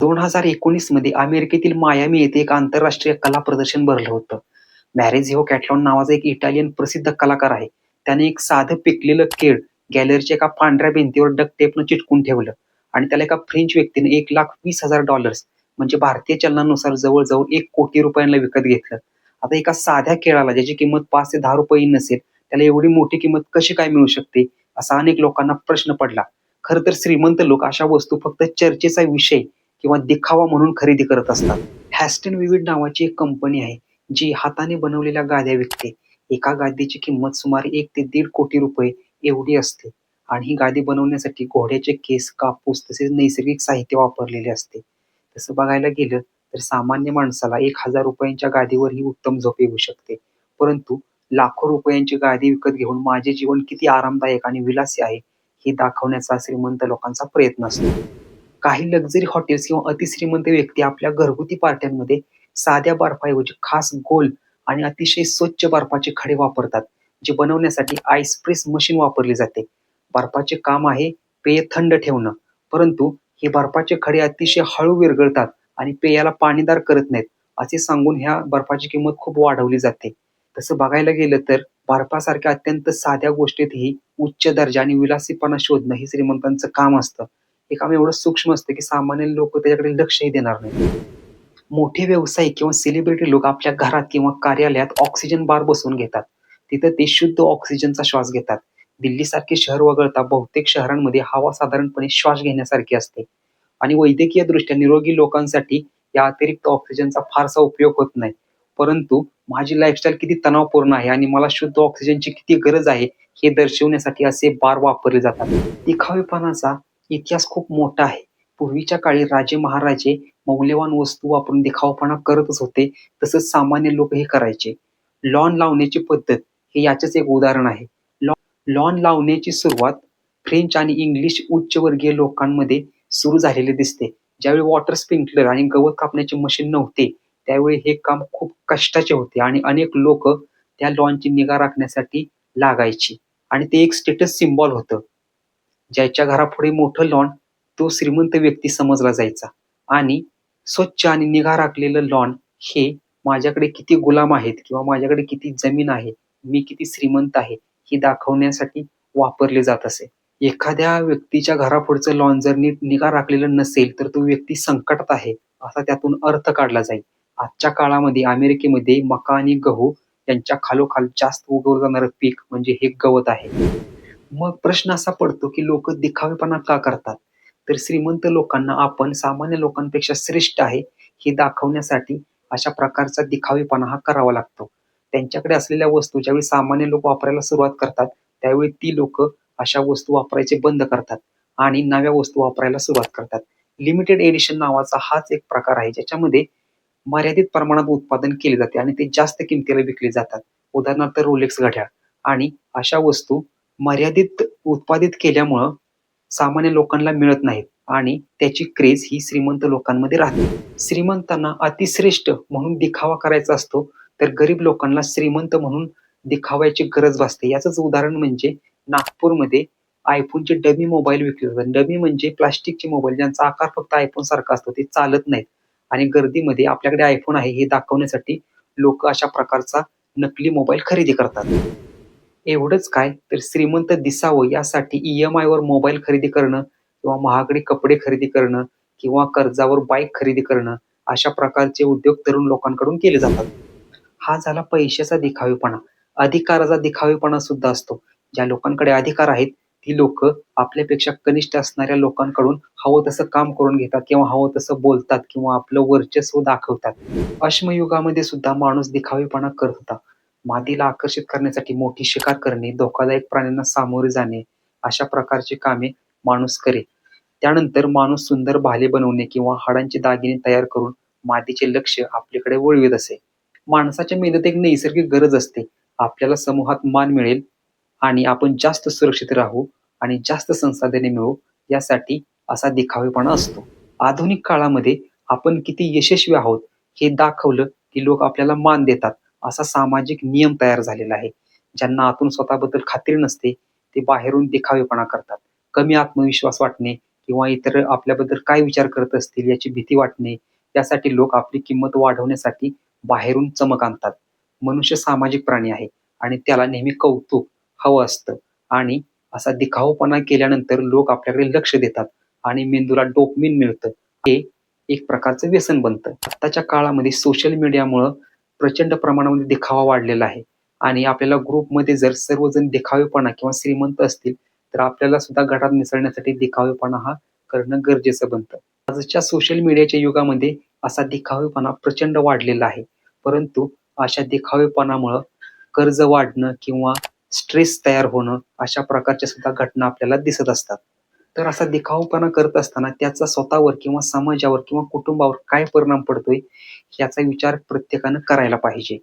दोन हजार एकोणीसमध्ये अमेरिकेतील मायामी येथे एक आंतरराष्ट्रीय कला प्रदर्शन भरलं होतं. मॅरेझिओ कॅटलॉन नावाचा एक इटालियन प्रसिद्ध कलाकार आहे. त्याने एक साधं पिकलेलं केळ गॅलरीच्या एका पांढऱ्या भिंतीवर डक टेपनं चिटकून ठेवलं आणि त्याला एका फ्रेंच व्यक्तीने एक लाख वीस हजार डॉलर्स म्हणजे भारतीय चलनानुसार जवळजवळ एक कोटी रुपयांना विकत घेतलं. आता एका साध्या केळाला ज्याची किंमत पाच ते दहा रुपये नसेल त्याला एवढी मोठी किंमत कशी काय मिळू शकते? असा अनेक लोकांना प्रश्न पडला. खर तर श्रीमंत लोक अशा वस्तू फक्त चर्चेचा विषय किंवा दिखावा म्हणून खरेदी करत असतात. हॅस्टन विविड नावाची एक कंपनी आहे जी हाताने बनवलेल्या गाद्या विकते. एका गादीची किंमत सुमारे एक ते दीड कोटी रुपये एवढी असते आणि ही गादी बनवण्यासाठी घोड्याचे केस कापूस तसेच नैसर्गिक साहित्य वापरलेले असते. तसं बघायला गेलं तर सामान्य माणसाला एक हजार रुपयांच्या गादीवर ही उत्तम झोप येऊ शकते. परंतु लाखो रुपयांची गादी विकत घेऊन माझे जीवन किती आरामदायक आणि विलासी आहे हे दाखवण्याचा श्रीमंत लोकांचा प्रयत्न असतो. काही लक्झरी हॉटेल्स किंवा अतिश्रीमंत व्यक्ती आपल्या घरगुती पार्ट्यांमध्ये साध्या बर्फाऐवजी खास गोल आणि अतिशय स्वच्छ बर्फाचे खडे वापरतात जे बनवण्यासाठी आईस प्रेस मशीन वापरली जाते. बर्फाचे काम आहे पेय थंड ठेवणं परंतु हे बर्फाचे खडे अतिशय हळू विरघळतात आणि पेयाला पाणीदार करत नाहीत असे सांगून ह्या बर्फाची किंमत खूप वाढवली जाते. तसं बघायला गेलं तर बर्फासारख्या अत्यंत साध्या गोष्टीतही उच्च दर्जा आणि विलासीपणा शोधणं हे श्रीमंतांचं काम असतं. हे काम एवढं सूक्ष्म असतं की सामान्य लोक त्याच्याकडे लक्षही देणार नाही. मोठे व्यवसायिक किंवा सेलिब्रिटी लोक आपल्या घरात किंवा कार्यालयात ऑक्सिजन बार बसवून घेतात. तिथं ते शुद्ध ऑक्सिजनचा श्वास घेतात. दिल्लीसारखे शहर वगळता बहुतेक शहरांमध्ये हवा साधारणपणे श्वास घेण्यासारखी असते. आणि वैद्यकीय दृष्ट्या निरोगी लोकांसाठी या अतिरिक्त ऑक्सिजनचा फारसा उपयोग होत नाही. परंतु माझी लाईफस्टाईल किती तणावपूर्ण आहे आणि मला शुद्ध ऑक्सिजनची किती गरज आहे हे दर्शवण्यासाठी असे बार वापरले जातात. दिखावेपणाचा इतिहास खूप मोठा आहे. पूर्वीच्या काळी राजे महाराजे मौल्यवान वस्तू वापरून दिखावपणा करतच होते. तसंच सामान्य लोक हे करायचे. लॉन लावण्याची पद्धत हे याचेच एक उदाहरण आहे. लॉन लावण्याची सुरुवात फ्रेंच आणि इंग्लिश उच्चवर्गीय लोकांमध्ये सुरू झालेले दिसते. ज्यावेळी वॉटर स्प्रिंकलर आणि गवत कापण्याचे मशीन नव्हते त्यावेळी हे काम खूप कष्टाचे होते आणि अनेक लोक त्या लॉनची निगा राखण्यासाठी लागायची. आणि ते एक स्टेटस सिम्बॉल होतं. ज्याच्या घरापुढे मोठं लॉन तो श्रीमंत व्यक्ती समजला जायचा. आणि स्वच्छ आणि निगा राखलेलं लॉन हे माझ्याकडे किती गुलाम आहेत किंवा माझ्याकडे किती जमीन आहे मी किती श्रीमंत आहे हे दाखवण्यासाठी वापरले जात असे. एखाद्या व्यक्तीच्या घरापुढचं लॉन जर नीट निगा राखलेलं नसेल तर तो व्यक्ती संकटात आहे असा त्यातून अर्थ काढला जाईल. आजच्या काळामध्ये अमेरिकेमध्ये मका आणि गहू यांच्या खालोखाल जास्त उगवलं जाणारं पीक म्हणजे हे गवत आहे. मग प्रश्न असा पडतो की लोक दिखावेपणा का करतात? तर श्रीमंत लोकांना आपण सामान्य लोकांपेक्षा श्रेष्ठ आहे हे दाखवण्यासाठी अशा प्रकारचा दिखावेपणा हा करावा लागतो. त्यांच्याकडे असलेल्या वस्तू ज्यावेळी सामान्य लोक वापरायला सुरुवात करतात त्यावेळी ती लोक अशा वस्तू वापरायचे बंद करतात आणि नव्या वस्तू वापरायला सुरुवात करतात. लिमिटेड एडिशन नावाचा हाच एक प्रकार आहे ज्याच्यामध्ये मर्यादित प्रमाणात उत्पादन केले जाते आणि ते जास्त किमतीला विकले जातात. उदाहरणार्थ रोलेक्स घड्याळ आणि अशा वस्तू मर्यादित उत्पादित केल्यामुळं सामान्य लोकांना मिळत नाहीत आणि त्याची क्रेज ही श्रीमंत लोकांमध्ये राहते. श्रीमंतांना अतिश्रेष्ठ म्हणून दिखावा करायचा असतो तर गरीब लोकांना श्रीमंत म्हणून दिखावायची गरज भासते. याचंच उदाहरण म्हणजे नागपूरमध्ये आयफोनचे डमी मोबाईल विकले जातात डमी म्हणजे प्लास्टिकचे मोबाईल ज्यांचा आकार फक्त आयफोन सारखा असतो ते चालत नाहीत. आणि गर्दीमध्ये आपल्याकडे आयफोन आहे हे दाखवण्यासाठी लोक अशा प्रकारचा नकली मोबाईल खरेदी करतात. एवढंच काय? तर श्रीमंत दिसावं यासाठी ईएमआय वर मोबाईल खरेदी करणं किंवा महागडे कपडे खरेदी करणं किंवा कर्जावर बाईक खरेदी करणं अशा प्रकारचे उद्योग तरुण लोकांकडून केले जातात. हा झाला पैशाचा दिखावेपणा. अधिकाराचा दिखावेपणा सुद्धा असतो. ज्या लोकांकडे अधिकार आहेत ती लोक आपल्यापेक्षा कनिष्ठ असणाऱ्या लोकांकडून हवं तसं काम करून घेतात किंवा हवं तसं बोलतात किंवा आपलं वर्चस्व दाखवतात. अश्मयुगामध्ये सुद्धा माणूस दिखावेपणा करत होता. मादीला आकर्षित करण्यासाठी मोठी शिकार करणे धोकादायक प्राण्यांना सामोरे जाणे अशा प्रकारची कामे माणूस करे त्यानंतर माणूस सुंदर भाले बनवणे किंवा हाडांचे दागिने तयार करून मादीचे लक्ष आपल्याकडे वळवित असे. माणसाच्या मेंदूत एक नैसर्गिक गरज असते. आपल्याला समूहात मान मिळेल आणि आपण जास्त सुरक्षित राहू आणि जास्त संसाधने मिळवू यासाठी असा दिखावेपणा असतो. आधुनिक काळामध्ये आपण किती यशस्वी आहोत हे दाखवलं की लोक आपल्याला मान देतात. असा सामाजिक नियम तयार झालेला आहे. ज्यांना आतून स्वतःबद्दल खात्री नसते ते बाहेरून दिखावेपणा करतात. कमी आत्मविश्वास वाटणे किंवा इतर आपल्याबद्दल काय विचार करत असतील याची भीती वाटणे यासाठी लोक आपली किंमत वाढवण्यासाठी बाहेरून चमक आणतात. मनुष्य सामाजिक प्राणी आहे आणि त्याला नेहमी कौतुक हवं असतं आणि असा दिखाऊपणा केल्यानंतर लोक आपल्याकडे लक्ष देतात आणि मेंदूला डोपमिन मिळतं. हे एक प्रकारचं व्यसन बनतं. आत्ताच्या काळामध्ये सोशल मीडियामुळं प्रचंड प्रमाणामध्ये दिखावा वाढलेला आहे. आणि आपल्याला ग्रुपमध्ये जर सर्वजण दिखावेपणा किंवा श्रीमंत असतील तर आपल्याला सुद्धा गटात मिसळण्यासाठी दिखावेपणा हा करणं गरजेचं बनतं. आजच्या सोशल मीडियाच्या युगामध्ये असा दिखावेपणा प्रचंड वाढलेला आहे. परंतु अशा दिखावेपणामुळं कर्ज वाढणं किंवा स्ट्रेस तयार होणं अशा प्रकारच्या सुद्धा घटना आपल्याला दिसत असतात. तर असा दिखावपणा करत असताना त्याचा स्वतःवर किंवा समाजावर किंवा कुटुंबावर काय परिणाम पडतोय याचा विचार प्रत्येकानं करायला पाहिजे.